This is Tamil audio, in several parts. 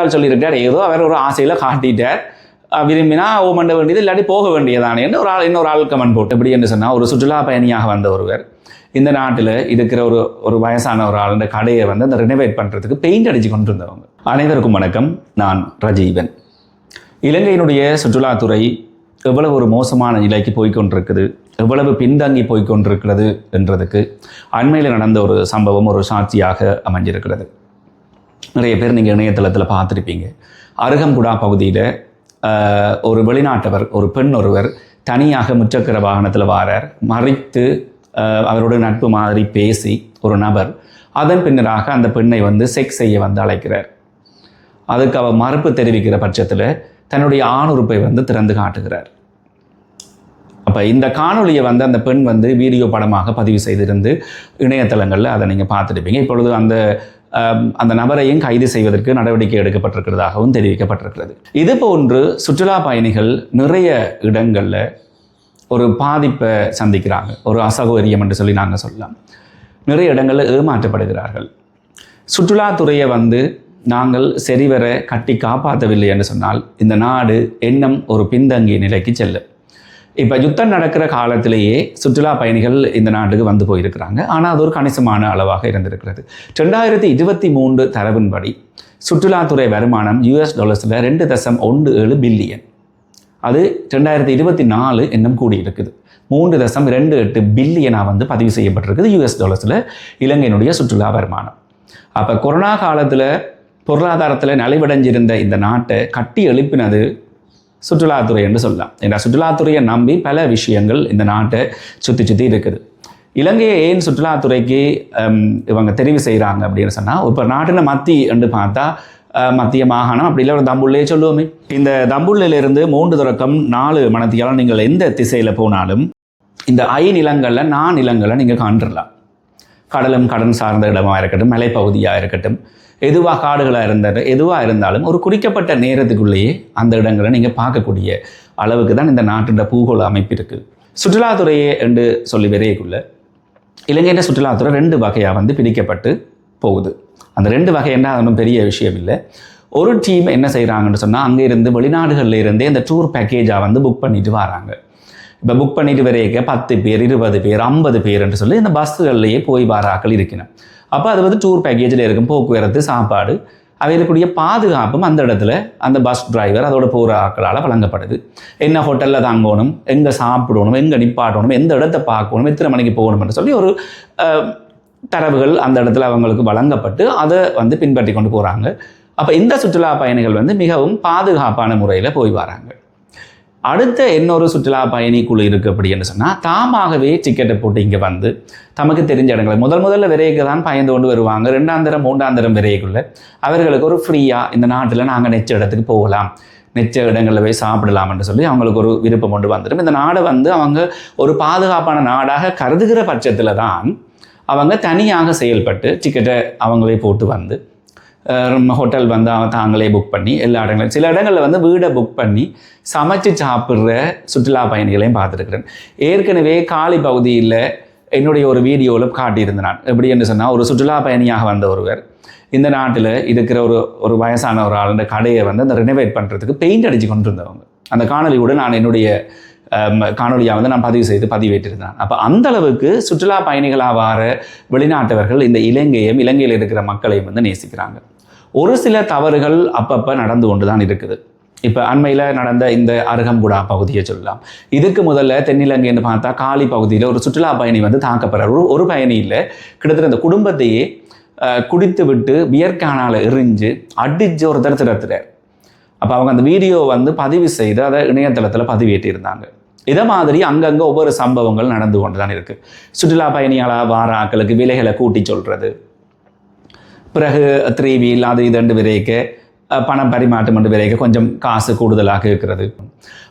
அடுத்த சொல்லியிருக்கார் ஏதோ அவர் ஒரு ஆசையில் காட்டிட்டார். விரும்பினா ஓ பண்ண வேண்டியது இல்லாட்டி போக வேண்டியதானேன்னு ஒரு ஆள் இன்னொரு ஆள் கமெண்ட் போட்டு எப்படி என்று சொன்னால் ஒரு சுற்றுலா பயணியாக வந்த ஒருவர். இந்த நாட்டில் இருக்கிற ஒரு ஒரு வயசான ஒரு ஆளுடைய கடையை வந்து அந்த ரினோவேட் பண்ணுறதுக்கு பெயிண்ட் அடிச்சு கொண்டு இருந்தவங்க அனைவருக்கும் வணக்கம். நான் ரஜீவன். இலங்கையினுடைய சுற்றுலாத்துறை எவ்வளவு ஒரு மோசமான நிலைக்கு போய்கொண்டிருக்குது எவ்வளவு பின்தங்கி போய்கொண்டிருக்கிறது என்றதுக்கு அண்மையில் நடந்த ஒரு சம்பவம் ஒரு சாட்சியாக அமைஞ்சிருக்கிறது. நிறைய பேர் நீங்கள் இணையதளத்தில் பார்த்துருப்பீங்க. அருகம்புடா பகுதியில் ஒரு வெளிநாட்டவர் ஒரு பெண் ஒருவர் தனியாக முச்சக்கர வாகனத்தில் வாரார். மறைத்து அவரோட நட்பு மாதிரி பேசி ஒரு நபர் அதன் பின்னராக அந்த பெண்ணை வந்து செக்ஸ் செய்ய வந்து அழைக்கிறார். அதுக்கு அவர் மறுப்பு தெரிவிக்கிற பட்சத்தில் தன்னுடைய ஆணுறுப்பை வந்து திறந்து காட்டுகிறார். அப்போ இந்த காணொலியை வந்து அந்த பெண் வந்து வீடியோ படமாக பதிவு செய்திருந்து இணையதளங்களில் அதை நீங்கள் பார்த்துருப்பீங்க. இப்பொழுது அந்த அந்த நபரையும் கைது செய்வதற்கு நடவடிக்கை எடுக்கப்பட்டிருக்கிறதாகவும் தெரிவிக்கப்பட்டிருக்கிறது. இது போன்று சுற்றுலா பயணிகள் நிறைய இடங்களில் ஒரு பாதிப்பை சந்திக்கிறாங்க. ஒரு அசௌகரியம் என்று சொல்லி நாங்கள் சொல்லலாம். நிறைய இடங்களில் ஏமாற்றப்படுகிறார்கள். சுற்றுலாத்துறையை வந்து நாங்கள் சரிவர கட்டி காப்பாற்றவில்லை என்று சொன்னால் இந்த நாடு எண்ணம் ஒரு பின்தங்கிய நிலைக்கு செல்லும். இப்போ யுத்தம் நடக்கிற காலத்திலேயே சுற்றுலா பயணிகள் இந்த நாட்டுக்கு வந்து போயிருக்கிறாங்க. ஆனால் அது ஒரு கணிசமான அளவாக இருந்திருக்கிறது. ரெண்டாயிரத்தி இருபத்தி மூன்று தரவின்படி சுற்றுலாத்துறை வருமானம் யூஎஸ் டாலர்ஸில் ரெண்டு தசம் ஒன்று ஏழு பில்லியன் அது ரெண்டாயிரத்தி இருபத்தி நாலு இன்னும் கூடி இருக்குது மூன்று தசம் ரெண்டு எட்டு பில்லியனாக வந்து பதிவு செய்யப்பட்டிருக்குது யூஎஸ் டாலர்ஸில் இலங்கையினுடைய சுற்றுலா வருமானம். அப்போ கொரோனா காலத்தில் பொருளாதாரத்தில் நலிவடைஞ்சிருந்த இந்த நாட்டை கட்டி எழுப்பினது சுற்றுலாத்துறை என்று சொல்லலாம். ஏன்னா சுற்றுலாத்துறையை நம்பி பல விஷயங்கள் இந்த நாட்டை சுற்றி சுற்றி இருக்குது. இலங்கையை ஏன் சுற்றுலாத்துறைக்கு இவங்க தெரிவு செய்கிறாங்க அப்படின்னு சொன்னால் இப்போ நாட்டின மத்தி என்று பார்த்தா மத்திய மாகாணம் அப்படி இல்லை ஒரு தம்புள்ளையே சொல்லுவோமே. இந்த தம்புள்ளிலிருந்து மூன்று தொடக்கம் நாலு மணத்தியாலும் நீங்கள் எந்த திசையில் போனாலும் இந்த ஐ நிலங்களில் நான் நிலங்களை நீங்கள் காண்றலாம். கடலும் கடன் சார்ந்த இடமாக இருக்கட்டும் மலைப்பகுதியாக இருக்கட்டும். எதுவாக காடுகளாக இருந்தால் எதுவாக இருந்தாலும் ஒரு குறிக்கப்பட்ட நேரத்துக்குள்ளேயே அந்த இடங்களை நீங்கள் பார்க்கக்கூடிய அளவுக்கு தான் இந்த நாட்டோட பூகோள அமைப்பு இருக்குது சுற்றுலாத்துறையே என்று சொல்லி வரையக்குள்ள இலங்கையின் சுற்றுலாத்துறை ரெண்டு வகையாக வந்து பிரிக்கப்பட்டு போகுது. அந்த ரெண்டு வகை என்ன அது ஒன்றும் பெரிய விஷயம் இல்லை. ஒரு டீம் என்ன செய்கிறாங்கன்னு சொன்னால் அங்கே இருந்து வெளிநாடுகளில் இருந்தே இந்த டூர் பேக்கேஜாக வந்து புக் பண்ணிட்டு வராங்க. இப்போ புக் பண்ணிட்டு வரைக்க பத்து பேர் இருபது பேர் ஐம்பது பேர் என்று சொல்லி இந்த பஸ்ஸுகள்லேயே போய் வாராக்கள் இருக்கணும் அப்போ அது வந்து டூர் பேக்கேஜில் இருக்கும் போக்குவரத்து சாப்பாடு அவைகளுக்குரிய பாதுகாப்பும் அந்த இடத்துல அந்த பஸ் டிரைவர் அதோட போகிற ஆக்களால் வழங்கப்படுது. என்ன ஹோட்டலில் தங்கணும் எங்கே சாப்பிடணும் எங்கே நிப்பாட்டணும் எந்த இடத்த பார்க்கணும் எத்தனை மணிக்கு போகணும்னு சொல்லி ஒரு தரவுகள் அந்த இடத்துல அவங்களுக்கு வழங்கப்பட்டு அதை வந்து பின்பற்றி கொண்டு போகிறாங்க அப்போ இந்த சுற்றுலா பயணிகள் வந்து மிகவும் பாதுகாப்பான முறையில் போய் வராங்க. அடுத்த இன்னொரு சுற்றுலா பயணிக்குழு இருக்குது அப்படின்னு சொன்னால் தாமாகவே டிக்கெட்டை போட்டு இங்கே வந்து தமக்கு தெரிஞ்ச இடங்களை முதல் முதல்ல விரைக்கு தான் பயந்து கொண்டு வருவாங்க. ரெண்டாந்திரம் மூன்றாந்திரம் விரைக்குள்ளே அவர்களுக்கு ஒரு ஃப்ரீயாக இந்த நாட்டில் நாங்கள் நெச்ச இடத்துக்கு போகலாம். நெச்ச இடங்களில் போய் சாப்பிடலாம்னு சொல்லி அவங்களுக்கு ஒரு விருப்பம் கொண்டு வந்துடும் இந்த நாடை வந்து அவங்க ஒரு பாதுகாப்பான நாடாக கருதுகிற பட்சத்தில் தான் அவங்க தனியாக செயல்பட்டு டிக்கெட்டை அவங்களே போட்டு வந்து ஹோட்டல் வந்து அவன் தாங்களே புக் பண்ணி எல்லா இடங்களும் சில இடங்களில் வந்து வீடை புக் பண்ணி சமைச்சு சாப்பிட்ற சுற்றுலா பயணிகளையும் பார்த்துருக்குறேன் ஏற்கனவே காலி பகுதியில் என்னுடைய ஒரு வீடியோவில் காட்டியிருந்தேன் நான் எப்படி என்று சொன்னால் ஒரு சுற்றுலா பயணியாக வந்த ஒருவர் இந்த நாட்டில் இருக்கிற ஒரு ஒரு வயசான ஒரு ஆளுடைய கடையை வந்து அந்த ரினோவேட் பண்ணுறதுக்கு பெயிண்ட் அடித்து கொண்டு இருந்தவங்க அந்த காணொலி கூட நான் என்னுடைய காணொலியாக வந்து நான் பதிவு செய்து பதிவேற்றிருந்தேன் அப்போ அந்த அளவுக்கு சுற்றுலா பயணிகளாக வார வெளிநாட்டவர்கள் இந்த இலங்கையும் இலங்கையில் இருக்கிற மக்களையும் வந்து நேசிக்கிறாங்க ஒரு சில தவறுகள் அப்பப்போ நடந்து கொண்டு தான் இருக்குது. இப்போ அண்மையில் நடந்த இந்த அருகம்புடா பகுதியை சொல்லலாம். இதுக்கு முதல்ல தென்னிலங்கைன்னு பார்த்தா காலி பகுதியில் ஒரு சுற்றுலா பயணி வந்து தாக்கப்படுற ஒரு ஒரு பயணி இல்லை. கிட்டத்தட்ட இந்த குடும்பத்தையே குடித்து விட்டு வியர்க்கானால் எரிஞ்சு அடிச்சு ஒருத்தர் திறத்துறார் அப்போ அவங்க அந்த வீடியோ வந்து பதிவு செய்து அதை இணையதளத்தில் பதிவேற்றியிருந்தாங்க. இதை மாதிரி அங்கங்கே ஒவ்வொரு சம்பவங்கள் நடந்து கொண்டு தான் இருக்குது சுற்றுலா பயணிகளாக வார ஆட்களுக்கு விலைகளை கூட்டி சொல்கிறது பிறகு த்ரீ வீல் அது இது விரைக்க அஹ், பணம் பரிமாற்றம் என்று விரைக்க கொஞ்சம் காசு கூடுதலாக இருக்கிறது.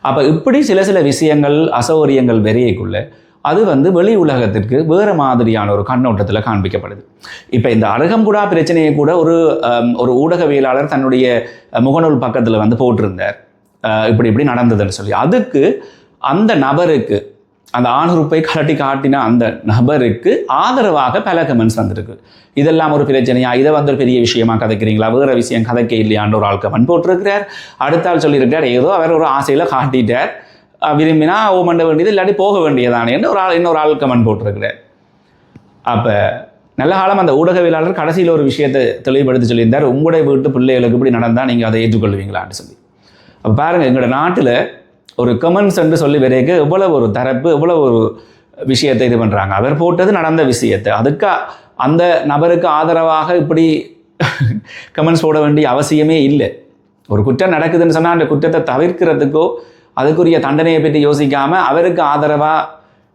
அப்போ இப்படி சில சில விஷயங்கள் அசௌகரியங்கள் விரையக்குள்ள அது வந்து வெளி உலகத்திற்கு வேறு மாதிரியான ஒரு கண்ணோட்டத்தில் காண்பிக்கப்படுது. இப்போ இந்த அருகம்புடா பிரச்சனையை கூட ஒரு ஒரு ஊடகவியலாளர் தன்னுடைய முகநூல் பக்கத்தில் வந்து போட்டிருந்தார். இப்படி இப்படி நடந்ததுன்னு சொல்லி. அதுக்கு அந்த நபருக்கு அந்த ஆணுறுப்பை கலட்டி காட்டின அந்த நபருக்கு ஆதரவாக பல கமெண்ட்ஸ் வந்திருக்கு. இதெல்லாம் ஒரு பிரச்சனையா? இதை வந்து ஒரு பெரிய விஷயமா கதைக்கிறீங்களா? வேற விஷயம் கதைக்க இல்லையான்ற ஒரு ஆள் கமெண்ட் போட்டிருக்கிறார். அடுத்த ஆள் சொல்லியிருக்கார் ஏதோ அவர் ஒரு ஆசையில் காட்டிட்டார். விரும்பினா ஓ பண்ண வேண்டியது இல்லாட்டி போக வேண்டியதானேன்னு ஒரு ஆள் இன்னொரு ஆள் கமெண்ட் போட்டிருக்கிறார். அப்போ நல்ல காலம் அந்த ஊடகவியலாளர் கடைசியில் ஒரு விஷயத்தை தெளிவுபடுத்தி சொல்லியிருந்தார் உங்களுடைய வீட்டு பிள்ளைகளுக்கு இப்படி நடந்தால் நீங்கள் அதை ஏற்றுக்கொள்வீங்களான்னு சொல்லி. அப்போ பாருங்கள் எங்களோட நாட்டில் ஒரு கமெண்ட்ஸ் என்று சொல்லி பிறகு எவ்வளவு ஒரு தரப்பு எவ்வளவு ஒரு விஷயத்தை இது பண்ணுறாங்க அவர் போட்டது நடந்த விஷயத்தை. அதுக்கு அந்த நபருக்கு ஆதரவாக இப்படி கமெண்ட்ஸ் போட வேண்டிய அவசியமே இல்லை. ஒரு குற்றம் நடக்குதுன்னு சொன்னால் அந்த குற்றத்தை தவிர்க்கிறதுக்கோ அதுக்குரிய தண்டனையை பற்றி யோசிக்காமல் அவருக்கு ஆதரவாக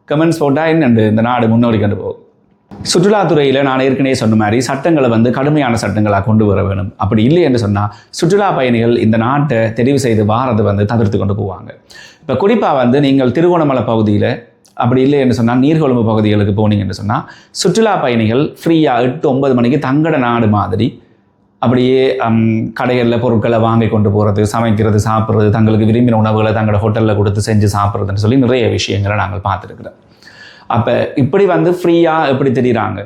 கமெண்ட்ஸ் போட்டால் என்ன? இந்த நாடு முன்னோடி கொண்டு போகும். சுற்றுலாத்துறையில் நான் ஏற்கனவே சொன்ன மாதிரி சட்டங்களை வந்து கடுமையான சட்டங்களாக கொண்டு வர வேணும். அப்படி இல்லை என்று சொன்னால் சுற்றுலா பயணிகள் இந்த நாட்டை தெரிவு செய்து வாரதை வந்து தவிர்த்து கொண்டு போவாங்க. இப்போ குறிப்பாக வந்து நீங்கள் திருகோணமலை பகுதியில் அப்படி இல்லை என்று சொன்னால் நீர்கொழும்பு பகுதிகளுக்கு போனீங்கன்னு சொன்னால் சுற்றுலா பயணிகள் ஃப்ரீயாக எட்டு ஒன்பது மணிக்கு தங்கட நாடு மாதிரி அப்படியே கடைகளில் பொருட்களை வாங்கி கொண்டு போகிறது சமைக்கிறது சாப்பிட்றது தங்களுக்கு விரும்பின உணவுகளை தங்களோட ஹோட்டலில் கொடுத்து செஞ்சு சாப்பிட்றதுன்னு சொல்லி நிறைய விஷயங்களை நாங்கள் பார்த்துருக்குறோம். அப்போ இப்படி வந்து ஃப்ரீயாக எப்படி தெரியுறாங்க?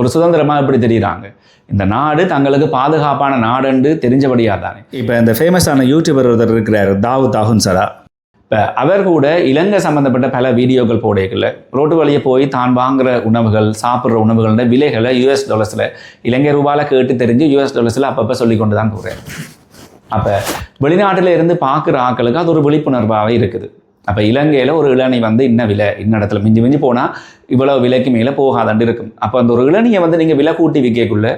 ஒரு சுதந்திரமாக எப்படி தெரியுறாங்க? இந்த நாடு தங்களுக்கு பாதுகாப்பான நாடுன்னு தெரிஞ்சபடியாக தானே. இப்போ இந்த ஃபேமஸான யூடியூபர் ஒருத்தர் இருக்கிறார் தாவு தாகுன் சரா. இப்போ அவர் கூட இலங்கை சம்மந்தப்பட்ட பல வீடியோக்கள் போடைகளில் ரோட்டு வழியே போய் தான் வாங்குற உணவுகள் சாப்பிட்ற உணவுகளோட விலைகளை யூஎஸ் டாலர்ஸில் இலங்கை ரூபாயில் கேட்டு தெரிஞ்சு யூஎஸ் டாலர்ஸில் அப்பப்போ சொல்லி கொண்டு தான் போகிறார் அப்போ வெளிநாட்டில் இருந்து பார்க்குற ஆட்களுக்கு அது ஒரு விழிப்புணர்வாகவே இருக்குது. அப்போ இலங்கையில் ஒரு இளநீ வந்து இன்ன விலை இன்ன இடத்துல. மிஞ்சி மிஞ்சி போனால் இவ்வளோ விலைக்கு மேலே போகாதாண்டு இருக்கும். அப்போ அந்த ஒரு இளநியை வந்து நீங்கள் விலை கூட்டி விற்கக்குள்ள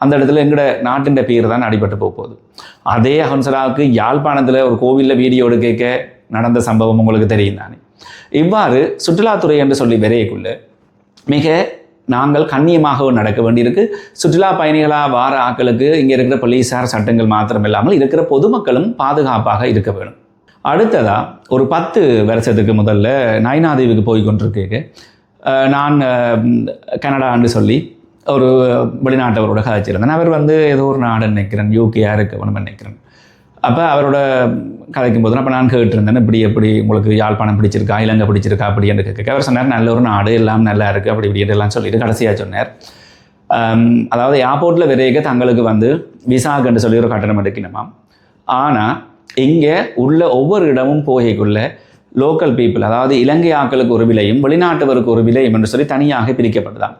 அந்த இடத்துல எங்களோட நாட்டின் பேர் தான் அடிபட்டு போக போகுது. அதே ஹன்சராவுக்கு யாழ்ப்பாணத்தில் ஒரு கோவிலில் வீடியோ எடுக்க நடந்த சம்பவம் உங்களுக்கு தெரியும் தானே. இவ்வாறு சுற்றுலாத்துறை என்று சொல்லி விரையக்குள்ள மிக நாங்கள் கண்ணியமாகவும் நடக்க வேண்டியிருக்கு. சுற்றுலா பயணிகளாக வார ஆக்களுக்கு இங்கே இருக்கிற போலீஸார் சட்டங்கள் மாத்திரம் இல்லாமல் இருக்கிற பொதுமக்களும் பாதுகாப்பாக இருக்க வேணும். அடுத்ததா ஒரு பத்து வருஷத்துக்கு முதல்ல நைனாதீவுக்கு போய் கொண்டிருக்கேன் நான் கனடான்னு சொல்லி ஒரு வெளிநாட்டவரோட கதைச்சிருந்தேன் அவர் வந்து ஏதோ ஒரு நாடு நினைக்கிறேன் யூகேயாக இருக்கணும் நினைக்கிறேன். அப்போ அவரோட கதைக்கும் போது அப்போ நான் கேட்டிருந்தேன் இப்படி எப்படி உங்களுக்கு யாழ்ப்பாணம் பிடிச்சிருக்கா இலங்கை பிடிச்சிருக்கா அப்படி என்று கேட்க அவர் சொன்னார் நல்ல ஒரு நாடு எல்லாம் நல்லா இருக்குது அப்படி இப்படி எல்லாம் சொல்லிட்டு கடைசியாக சொன்னார். அதாவது ஏர்போர்ட்டில் விரைக தங்களுக்கு வந்து விசாக்குன்னு சொல்லி ஒரு கட்டணம் எடுக்கணுமாம். ஆனால் இங்கே உள்ள ஒவ்வொரு இடமும் போகைக்குள்ள லோக்கல் பீப்புள் அதாவது இலங்கை ஆக்களுக்கு ஒரு விலையும் வெளிநாட்டவருக்கு ஒரு விலையும் என்று சொல்லி தனியாக பிரிக்கப்பட்டதான்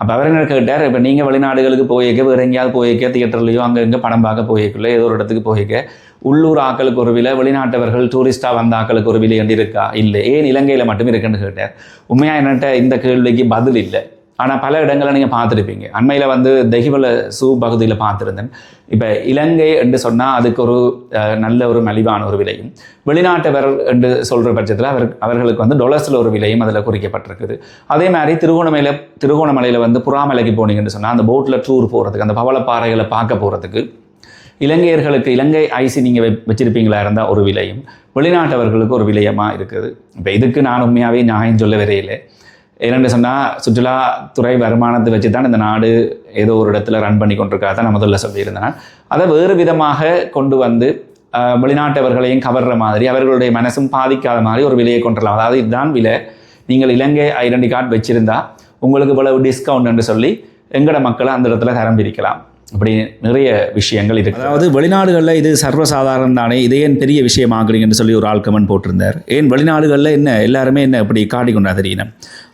அப்போ அவர் என்ன கேட்டார்? இப்போ நீங்கள் வெளிநாடுகளுக்கு போயிருக்க வேறு எங்கேயாவது போயிருக்க தியேட்டர்லையோ அங்கே இங்கே படம் பார்க்க போயிருக்குள்ள ஏதோ ஒரு இடத்துக்கு போயிருக்க உள்ளூர் ஆக்களுக்கு ஒரு விலை வெளிநாட்டவர்கள் டூரிஸ்டாக வந்த ஆக்களுக்கு ஒரு விலை என்று இருக்கா? இல்லை. ஏன் இலங்கையில் மட்டும் இருக்குன்னு கேட்டார். உண்மையாக என்னட்ட இந்த கேள்விக்கு பதில் இல்லை. ஆனால் பல இடங்களில் நீங்கள் பார்த்துருப்பீங்க. அண்மையில் வந்து தெஹிவல சூ பகுதியில் பார்த்துருந்தேன். இப்போ இலங்கை என்று சொன்னால் அதுக்கு ஒரு நல்ல ஒரு மலிவான ஒரு விலையும் வெளிநாட்டவர் என்று சொல்கிற பட்சத்தில் அவர் அவர்களுக்கு வந்து டொலர்ஸில் ஒரு விலையும் அதில் குறிக்கப்பட்டிருக்குது. அதே மாதிரி திருகோணமலையில் திருகோணமலையில் வந்து புறாமலைக்கு போனீங்கன்னு சொன்னால் அந்த போட்டில் டூர் போகிறதுக்கு அந்த பவளப்பாறைகளை பார்க்க போகிறதுக்கு இலங்கையர்களுக்கு இலங்கை ஐசி நீங்கள் வச்சிருப்பீங்களா இருந்தால் ஒரு விலையும் வெளிநாட்டவர்களுக்கு ஒரு விலையமாக இருக்குது. இப்போ இதுக்கு நான் உண்மையாகவே நியாயம் சொல்ல வரையில்லை என்னென்னு சொன்னால் சுற்றுலாத்துறை வருமானத்தை வச்சு தான் இந்த நாடு ஏதோ ஒரு இடத்துல ரன் பண்ணி கொண்டிருக்கா தான் நான் முதல்ல சொல்லியிருந்தேன். அதை வேறு விதமாக கொண்டு வந்து வெளிநாட்டவர்களையும் கவர்ற மாதிரி அவர்களுடைய மனசும் பாதிக்காத மாதிரி ஒரு விலையை கொண்டுலாம் அதாவது இதுதான் விலை. நீங்கள் இலங்கை ஐடென்டி கார்டு வச்சுருந்தா உங்களுக்கு இவ்வளவு டிஸ்கவுண்ட் என்று சொல்லி எங்களோட மக்களை அந்த இடத்துல தரம் பிரிக்கலாம். அப்படி நிறைய விஷயங்கள் இருக்கு. அதாவது வெளிநாடுகளில் இது சர்வசாதாரணம் தானே இது ஏன் பெரிய விஷயமாக்குறீங்கன்னு சொல்லி ஒரு ஆள் கமெண்ட் போட்டிருந்தார். ஏன் வெளிநாடுகளில் என்ன எல்லாருமே என்ன இப்படி காட்டிக்கொண்டா தெரியணும்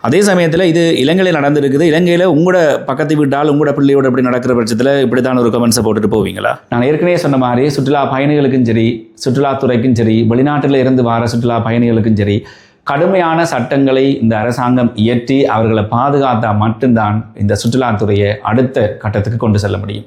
அதே சமயத்தில் இது இலங்கையில் நடந்திருக்குது இலங்கையில் உங்களோட பக்கத்து வீட்டால் உங்களோட பிள்ளையோட இப்படி நடக்கிற பட்சத்தில் இப்படி தான் ஒரு கமெண்ட்ஸை போட்டுட்டு போவீங்களா? நான் ஏற்கனவே சொன்ன மாதிரி சுற்றுலா பயணிகளுக்கும் சரி சுற்றுலாத்துறைக்கும் சரி வெளிநாட்டில் இருந்து வர சுற்றுலா பயணிகளுக்கும் சரி கடுமையான சட்டங்களை இந்த அரசாங்கம் இயற்றி அவர்களை பாதுகாத்தா மட்டும்தான் இந்த சுற்றுலாத்துறையை அடுத்த கட்டத்துக்கு கொண்டு செல்ல முடியும்.